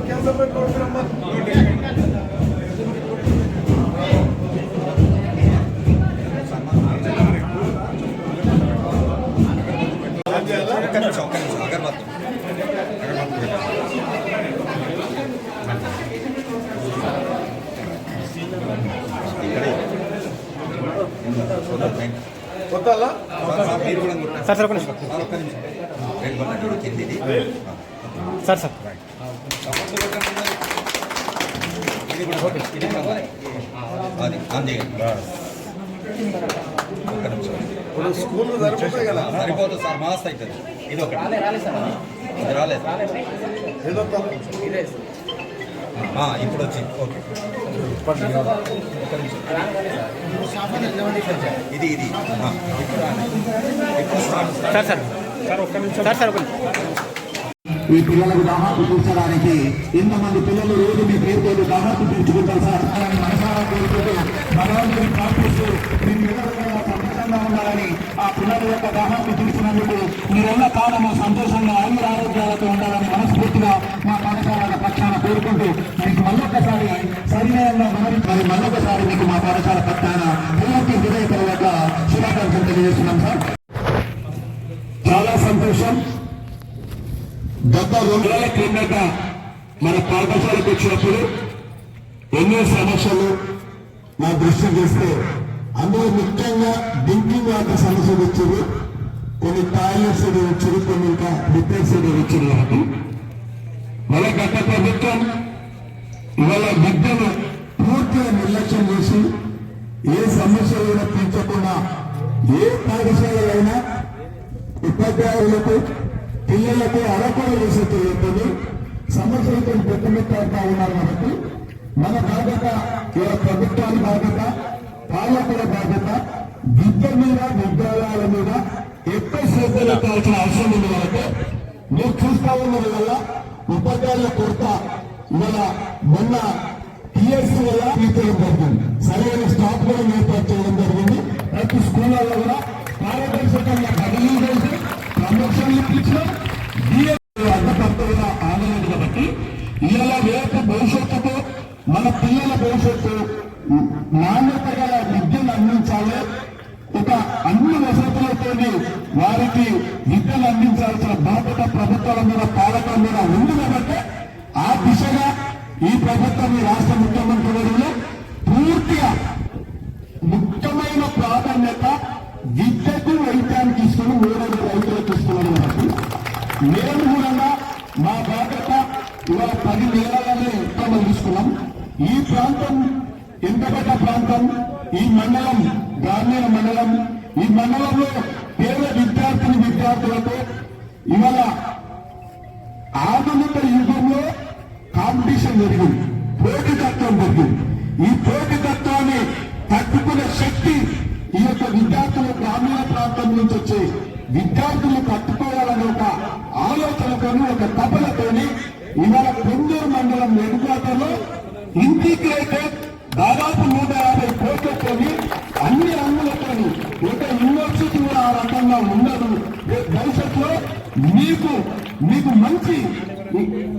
Saya lah, kota lah, kota lah, lah, kota lah, kota lah, sir, sir. అది school సరిపోతుంది sir mass అవుతుంది ఇది ఒకటి. ఇది రాలేదు. ఇప్పుడు వచ్చింది. ఓకే. ఇది ఇది. ఆ, ఇప్పుడు సార్ సార్. సార్ ఒక్క నిమిషం. సార్ సార్ ఒక నిమిషం. ఈ పిల్లలకు దాహాపు తీర్చడానికి ఇంతమంది పిల్లలు రోజు మీ పేరుతో దాహాపు తీర్చుకుంటారు సార్. మనసారా కోరుకుంటూ ప్రార్థిస్తూ మీ పిల్లలు సంతోషంగా ఉండాలని ఆ పిల్లల యొక్క దాహాపు తీర్చినందుకు మీరెల్ల కాలము సంతోషంగా ఆయుర ఆరోగ్యాలతో ఉండాలని మనస్ఫూర్తిగా మా పాఠశాల పక్షాన కోరుకుంటూ మీకు మళ్ళొక్కసారి సరినయంగా మరి మరి మళ్ళొకసారి మీకు మా పాఠశాల పక్షాన పూర్తి హృదయపూర్వక శుభాకాంక్షలు తెలియజేస్తున్నాం సార్. చాలా సంతోషం. గత రెండేళ్ళ క్రిందట మన పాఠశాలకు వచ్చినప్పుడు ఎన్నో సమస్యలు నా దృష్టి చేస్తే అందులో ముఖ్యంగా డ్రింకింగ్ వాటర్ సమస్యలు వచ్చింది కొన్ని టాయిలెట్స్ వచ్చింది కొన్ని ఇంకా రిపేర్స్ వచ్చింది నాకు మన గత ప్రభుత్వం ఇవాళ విద్యను పూర్తిగా నిర్లక్ష్యం చేసి ఏ సమస్యలు కూడా తీర్చకుండా ఏ పాఠశాలైనా ఉపాధ్యాయులకు పిల్లలకు అరకొర చేసే తెలియదు సమస్యలతో పెట్టుమిట్టాడుతూ ఉన్నారు కాబట్టి మన బాధ్యత ఇవాళ ప్రభుత్వాల బాధ్యత పాలకుల బాధ్యత విద్య మీద విద్యాలయాల మీద ఎక్కువ శ్రద్ధ పెట్టాల్సిన అవసరం ఉంది కాబట్టి మీరు చూస్తా ఉన్నది వల్ల ఉపాధ్యాయుల కొరత ఇవాళ మొన్న టీఎస్సీ వల్ల వసతులతో వారికి విద్యలు అందించాల్సిన బాధ్యత ప్రభుత్వాల మీద పాలకుల మీద ఉంది కాబట్టి ఆ దిశగా ఈ ప్రభుత్వం ఈ రాష్ట్ర ముఖ్యమంత్రి వర్యులు పూర్తిగా ముఖ్యమైన ప్రాధాన్యత విద్యకు వైద్యానికి ఇస్తున్న మూడవ రైతులకు ఇస్తున్నారు కాబట్టి మేము కూడా మా బాధ్యత ఇవాళ పది నెలలనే ఉత్తమం తీసుకున్నాం. ఈ ప్రాంతం ఎంత పెద్ద ప్రాంతం? ఈ మండలం గ్రామీణ మండలం. ఈ మండలంలో పేద విద్యార్థిని విద్యార్థులకు ఇవాళ ఆధునిక యుగంలో కాంపిటీషన్ జరిగింది. పోటీతత్వం జరిగింది. ఈ పోటీతత్వాన్ని తట్టుకునే శక్తి ఈ యొక్క విద్యార్థులు గ్రామీణ ప్రాంతం నుంచి వచ్చే విద్యార్థులు తట్టుకోవాలనే ఒక ఆలోచనతోని ఒక తపలతోని ఇవాళ కొందూరు మండలం ఎదుగుదలలో ఇంటిగ్రేటెడ్ దాదాపు నూట యాభై కోట్లతోని అన్ని రంగులతోని ఒక యూనివర్సిటీ ఉండదు. భవిష్యత్తులో మీకు మీకు మంచి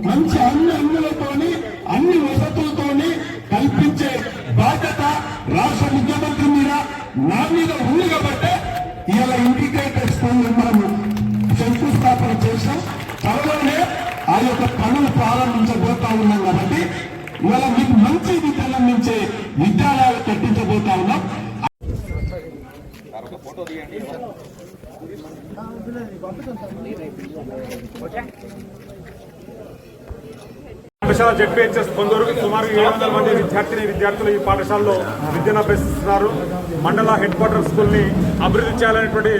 మంచి అన్ని అన్నులతోని అన్ని వసతులతోని కల్పించే బాధ్యత రాష్ట్ర ముఖ్యమంత్రి మీద నా మీద ఉంది కాబట్టి ఇలా ఇంటిగ్రేటెడ్ స్కూల్ మనము శంకుస్థాపన చేసాం త్వరలోనే ఆ యొక్క పనులు ప్రారంభించబోతా ఉన్నాం కాబట్టి ఇవాళ మీకు మంచి విద్యను అందించే విద్యాలయాలు కట్టించబోతా ఉన్నాం. ఫోటో తీయండి పాఠశాల జెడ్పీహెచ్ఎస్ కొందరు సుమారు ఏడు వందల మంది విద్యార్థిని విద్యార్థులు ఈ పాఠశాలలో విద్యను అభ్యసిస్తున్నారు. మండల హెడ్ క్వార్టర్ స్కూల్ని అభివృద్ధి చేయాలనేటువంటి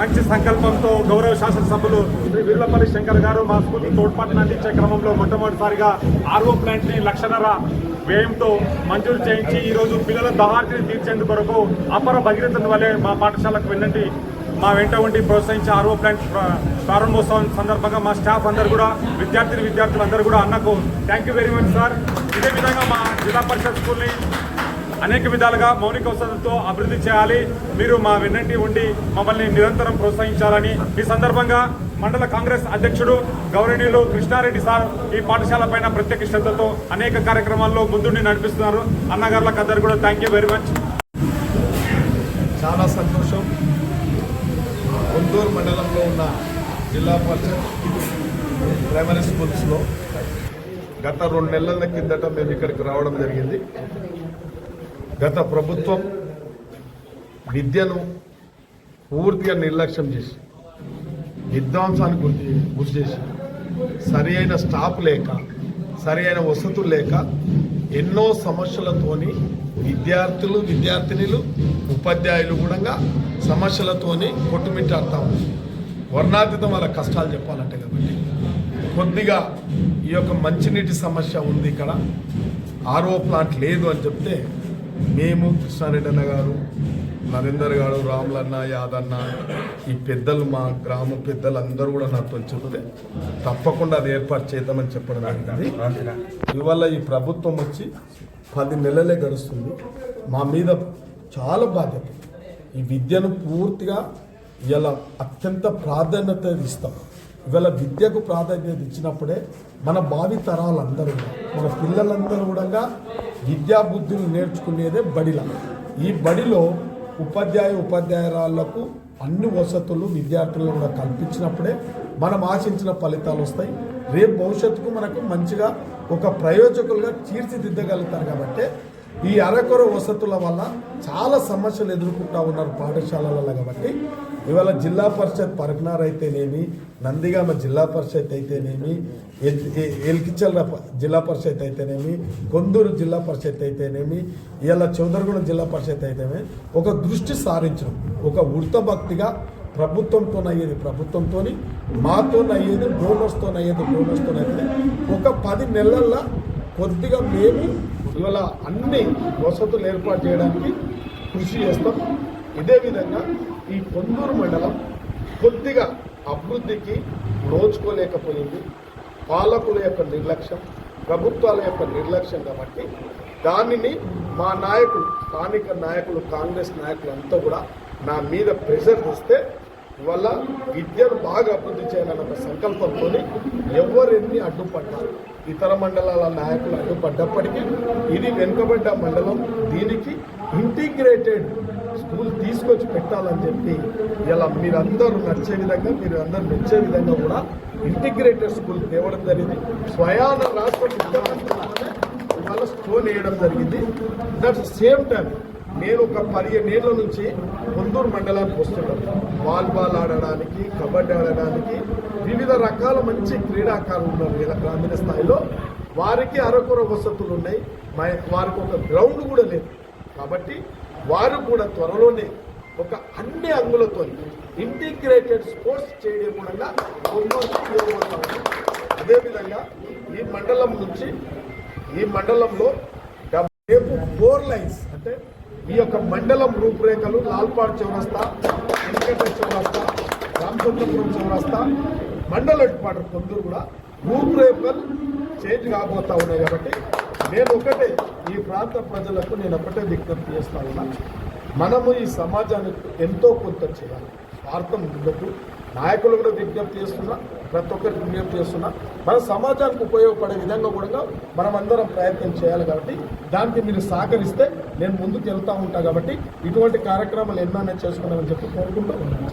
మంచి సంకల్పంతో గౌరవ శాసనసభ్యులు శ్రీ వీర్లపల్లి శంకర్ గారు మా స్కూల్కి తోడ్పాటును అందించే క్రమంలో మొట్టమొదటిసారిగా ఆర్ఓ ప్లాంట్ని లక్షన్నర వ్యయంతో మంజూరు చేయించి ఈరోజు పిల్లల దహార్తిని తీర్చేందుకు కొరకు అపర భగీరథ వలె మా పాఠశాలకు వెళ్ళండి. మా వెంట ఉండి ప్రోత్సహించే ఆర్ఓ ప్లాంట్ ప్రారంభోత్సవం సందర్భంగా మా స్టాఫ్ అందరూ కూడా విద్యార్థిని విద్యార్థులు అందరూ కూడా అన్నకు thank you very much sir ఇదే విధంగా మా జిల్లా పరిషత్ స్కూల్ని అనేక విధాలుగా మౌలిక వసతులతో అభివృద్ధి చేయాలి. మీరు మా వెన్నంటి ఉండి మమ్మల్ని నిరంతరం ప్రోత్సహించాలని ఈ సందర్భంగా మండల కాంగ్రెస్ అధ్యక్షుడు గౌరవనీయులు కృష్ణారెడ్డి సార్ ఈ పాఠశాల పైన ప్రత్యేక శ్రద్ధతో అనేక కార్యక్రమాల్లో ముందుండి నడిపిస్తున్నారు. అన్నగారులకు అందరు కూడా థ్యాంక్ యూ వెరీ మచ్ చాలా సంతోషం. గుంటూరు మండలంలో ఉన్న జిల్లా పరిషత్ ప్రైమరీ స్కూల్స్లో గత రెండు నెలల కిందట మేము ఇక్కడికి రావడం జరిగింది. గత ప్రభుత్వం విద్యను పూర్తిగా నిర్లక్ష్యం చేసి విధ్వంసానికి గురి గురి చేసి సరి అయిన స్టాఫ్ లేక సరి అయిన వసతులు లేక ఎన్నో సమస్యలతోని విద్యార్థులు విద్యార్థినులు ఉపాధ్యాయులు కూడా సమస్యలతోని కొట్టుమిట్టాడుతూ ఉన్నారు. వర్ణాతీతం వాళ్ళ కష్టాలు చెప్పాలంటే కాబట్టి కొద్దిగా ఈ యొక్క మంచినీటి సమస్య ఉంది ఇక్కడ. ఆర్ఓ ప్లాంట్ లేదు అని చెప్తే మేము కృష్ణారెడ్డి అన్న గారు నరేందర్ గారు రాములన్న యాదన్న ఈ పెద్దలు మా గ్రామ పెద్దలు అందరూ కూడా నాతో చెప్తే తప్పకుండా అది ఏర్పాటు చేద్దామని చెప్పడం జరిగింది. ఇవాళ ఈ ప్రభుత్వం వచ్చి పది నెలలే గడుస్తుంది. మా మీద చాలా బాధ్యత. ఈ విద్యను పూర్తిగా ఇలా అత్యంత ప్రాధాన్యత ఇస్తాం. ఇవాళ విద్యకు ప్రాధాన్యత ఇచ్చినప్పుడే మన భావి తరాలందరూ మన పిల్లలందరూ కూడా విద్యా నేర్చుకునేదే బడిల. ఈ బడిలో ఉపాధ్యాయ ఉపాధ్యాయురాళ్ళకు అన్ని వసతులు విద్యార్థులను కూడా కల్పించినప్పుడే మనం ఆశించిన ఫలితాలు వస్తాయి. రేపు భవిష్యత్తుకు మనకు మంచిగా ఒక ప్రయోజకులుగా తీర్చిదిద్దగలుగుతారు కాబట్టి ఈ అరకొర వసతుల వల్ల చాలా సమస్యలు ఎదుర్కొంటూ ఉన్నారు పాఠశాలలలో కాబట్టి. ఇవాళ జిల్లా పరిషత్ పరకనార్ అయితేనేమి నందిగామ జిల్లా పరిషత్ అయితేనేమి ఎల్- ఎల్కిచల్ల జిల్లా పరిషత్ అయితేనేమి కొందూరు జిల్లా పరిషత్ అయితేనేమి ఇలా చౌదరగూడ జిల్లా పరిషత్ అయితేనేమి ఒక దృష్టి సారించడం ఒక వృత్త భక్తిగా ప్రభుత్వంతో అయ్యేది ప్రభుత్వంతో మాతో అయ్యేది డోనర్స్తో అయ్యేది డోనర్స్తో అయితే ఒక పది నెలల్లో కొద్దిగా మేము ఇవాళ అన్ని వసతులు ఏర్పాటు చేయడానికి కృషి చేస్తాం. ఇదే విధంగా ఈ కొందూరు మండలం కొద్దిగా అభివృద్ధికి నోచుకోలేకపోయింది. పాలకుల యొక్క నిర్లక్ష్యం ప్రభుత్వాల యొక్క నిర్లక్ష్యం కాబట్టి దానిని మా నాయకులు స్థానిక నాయకులు కాంగ్రెస్ నాయకులు అంతా కూడా నా మీద ప్రెషర్ తెస్తే ఇవాళ విద్యను బాగా అభివృద్ధి చేయాలన్న సంకల్పంతో ఎవరెన్ని అడ్డుపడ్డారు? ఇతర మండలాల నాయకులు అడ్డుపడ్డప్పటికీ ఇది వెనుకబడ్డ మండలం. దీనికి ఇంటిగ్రేటెడ్ స్కూల్ తీసుకొచ్చి పెట్టాలని చెప్పి ఇలా మీరందరూ నచ్చే విధంగా మీరు అందరూ మెచ్చే విధంగా కూడా ఇంటిగ్రేటెడ్ స్కూల్ తేవడం జరిగింది. స్వయాన రాష్ట్ర ఇవాళ స్టోన్ వేయడం జరిగింది. దట్ సేమ్ టైం నేను ఒక పదిహేను ఏళ్ళ నుంచి కొందూరు మండలానికి వస్తున్నాను వాలీబాల్ ఆడడానికి కబడ్డీ ఆడడానికి వివిధ రకాల మంచి క్రీడాకారులు ఉన్నారు గ్రామీణ స్థాయిలో. వారికి అరకొర వసతులు ఉన్నాయి. మై- వారికి ఒక గ్రౌండ్ కూడా లేదు. కాబట్టి వారు కూడా త్వరలోనే ఒక అన్ని అంగులతో ఇంటిగ్రేటెడ్ స్పోర్ట్స్ చేయడం కూడా అదేవిధంగా ఈ మండలం నుంచి ఈ మండలంలో డెబ్బై- రేపు ఫోర్ లైన్స్ ఈ యొక్క మండలం రూపురేఖలు లాల్పాడ్ చౌరస్తా వెంకటేశ్వర చౌరస్తా రామచంద్రపురం చౌరస్తా మండల హెడ్క్వార్టర్ కొందరు కూడా రూపురేఖలు చేంజ్ కాబోతా ఉన్నాయి కాబట్టి నేను ఒకటే ఈ ప్రాంత ప్రజలకు నేను ఒకటే విజ్ఞప్తి చేస్తా ఉన్నా. మనము ఈ సమాజానికి ఎంతో కొంత చేయాలి. స్వార్థం ఉండదు. నాయకులు కూడా విజ్ఞప్తి చేస్తున్నా ప్రతి ఒక్కరికి విజ్ఞప్తి చేస్తున్నా. మన సమాజానికి ఉపయోగపడే విధంగా కూడా మనం అందరం ప్రయత్నం చేయాలి కాబట్టి దానికి మీరు సహకరిస్తే నేను ముందుకు వెళ్తూ ఉంటాను కాబట్టి ఇటువంటి కార్యక్రమాలు ఎన్నో చేసుకున్నామని చెప్పి కోరుకుంటూ ఉన్నాను.